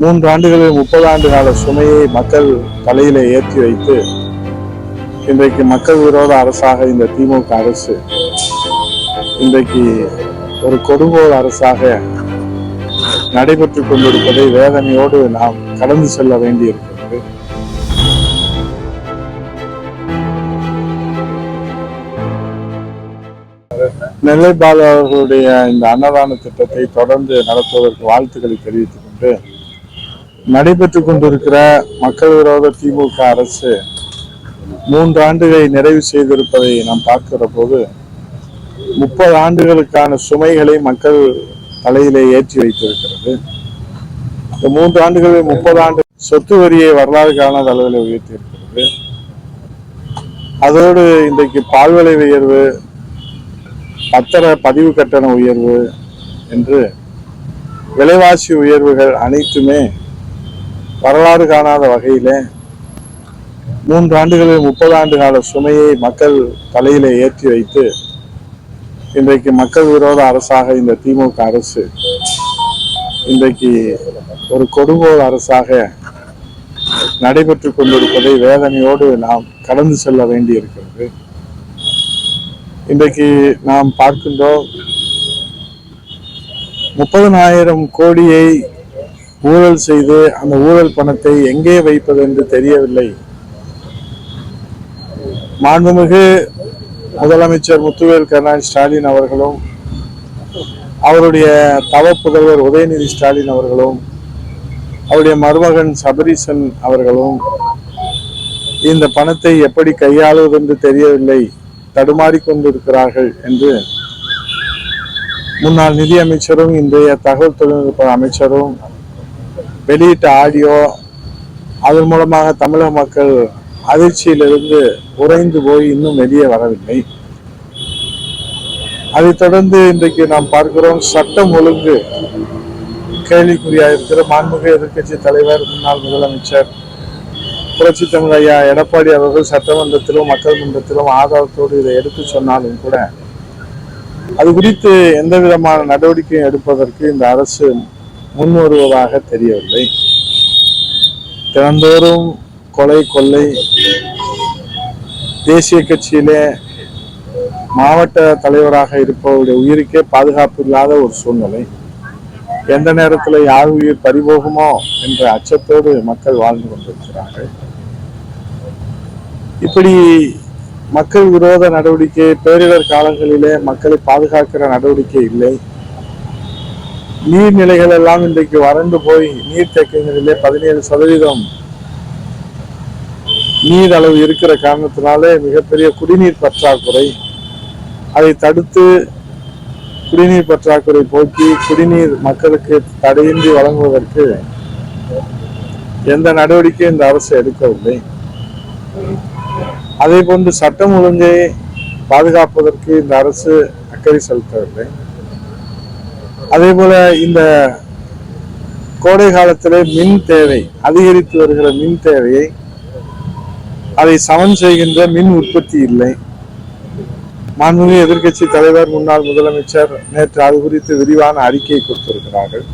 மூன்று ஆண்டுகளில் முப்பது ஆண்டு கால சுமையை மக்கள் தலையில ஏற்றி வைத்து இன்றைக்கு மக்கள் விரோத அரசாக இந்த திமுக அரசு இன்றைக்கு ஒரு கொடுங்கோல் அரசாக நடைபெற்றுக் கொண்டிருப்பதை வேதனையோடு நாம் கடந்து செல்ல வேண்டியிருக்கிறது. நெல்லை பாலு அவர்களுடைய இந்த அன்னதான திட்டத்தை தொடர்ந்து நடத்துவதற்கு வாழ்த்துக்களை தெரிவித்துக் கொண்டு நடைபெற்றுக் கொண்டிருக்கிற மக்கள் விரோத திமுக அரசு மூன்று ஆண்டுகளை நிறைவு செய்திருப்பதை நாம் பார்க்கிற போது முப்பது ஆண்டுகளுக்கான சுமைகளை மக்கள் தலையிலே ஏற்றி வைத்திருக்கிறது. இந்த மூன்று ஆண்டுகளில் முப்பது ஆண்டு சொத்து வரியை வரலாறு காணாத அளவில் உயர்த்தியிருக்கிறது. அதோடு இன்றைக்கு பால் விலை உயர்வு பத்திர பதிவு கட்டண உயர்வு என்று விலைவாசி உயர்வுகள் அனைத்துமே வரலாறு காணாத வகையிலே மூன்று ஆண்டுகளில் முப்பது ஆண்டு கால சுமையை மக்கள் தலையிலே ஏற்றி வைத்து இன்றைக்கு மக்கள் விரோத அரசாக இந்த திமுக அரசு இன்றைக்கு ஒரு கொடுங்கோல் அரசாக நடைபெற்றுக் கொண்டிருப்பதை வேதனையோடு நாம் கடந்து செல்ல வேண்டியிருக்கிறது. இன்றைக்கு நாம் பார்க்கின்றோம் முப்பதனாயிரம் கோடியை ஊழல் செய்து அந்த ஊழல் பணத்தை எங்கே வைப்பது என்று தெரியவில்லை. மாண்புமிகு முதலமைச்சர் முத்துவேல் கருணாநிதி ஸ்டாலின் அவர்களும் அவருடைய தவ புதல்வர் உதயநிதி ஸ்டாலின் அவர்களும் அவருடைய மருமகன் சபரீசன் அவர்களும் இந்த பணத்தை எப்படி கையாளுவது என்று தெரியவில்லை. தடுமாறிக்கொண்டிருக்கிறார்கள் என்று முன்னாள் நிதி அமைச்சரும் இன்றைய தகவல் தொழில்நுட்ப அமைச்சரும் வெளியிட்ட ஆடியோ அதன் மூலமாக தமிழக மக்கள் அதிர்ச்சியிலிருந்து உறைந்து போய் இன்னும் வெளியே வரவில்லை. அதைத் தொடர்ந்து இன்றைக்கு நாம் பார்க்கிறோம் சட்டம் ஒழுங்கு கேள்விக்குறியாக இருக்கிற மாண்புமிகு எதிர்க்கட்சி தலைவர் முன்னாள் முதலமைச்சர் புரட்சி தமிழ் ஐயா எடப்பாடி அவர்கள் சட்டமன்றத்திலும் மக்கள் மன்றத்திலும் ஆதாரத்தோடு இதை எடுத்து சொன்னாலும் கூட அது குறித்து எந்த விதமான நடவடிக்கையும் எடுப்பதற்கு இந்த அரசு முன் வருவதாக தெரியவில்லை. தினந்தோறும் கொலை கொள்ளை தேசிய கட்சியிலே மாவட்ட தலைவராக இருப்பவருடைய உயிருக்கே பாதுகாப்பு இல்லாத ஒரு சூழ்நிலை. எந்த நேரத்தில் யார் உயிர் பறிபோகுமோ என்ற அச்சத்தோடு மக்கள் வாழ்ந்து கொண்டிருக்கிறார்கள். இப்படி மக்கள் விரோத நடவடிக்கை பேரிடர் காலங்களிலே மக்களை பாதுகாக்கிற நடவடிக்கை இல்லை. நீர்நிலைகள் எல்லாம் இன்றைக்கு வறண்டு போய் நீர்த்தேக்கங்களிலே பதினேழு சதவீதம் நீர் அளவு இருக்கிற காரணத்தினாலே மிகப்பெரிய குடிநீர் பற்றாக்குறை. அதை தடுத்து குடிநீர் பற்றாக்குறை போக்கி குடிநீர் மக்களுக்கு தடையின்றி வழங்குவதற்கு எந்த நடவடிக்கையும் இந்த அரசு எடுக்கவில்லை. அதே போன்று சட்டம் ஒழுங்கை பாதுகாப்பதற்கு இந்த அரசு அக்கறை செலுத்தவில்லை. அதே போல இந்த கோடை காலத்தில் மின் தேவை அதிகரித்து வருகிற மின் தேவையை அதை சமன் செய்கின்ற மின் உற்பத்தி இல்லை. மாண்புமிகு எதிர்க்கட்சி தலைவர் முன்னாள் முதலமைச்சர் நேற்று அது குறித்து விரிவான அறிக்கை கொடுத்திருக்கிறார்கள்.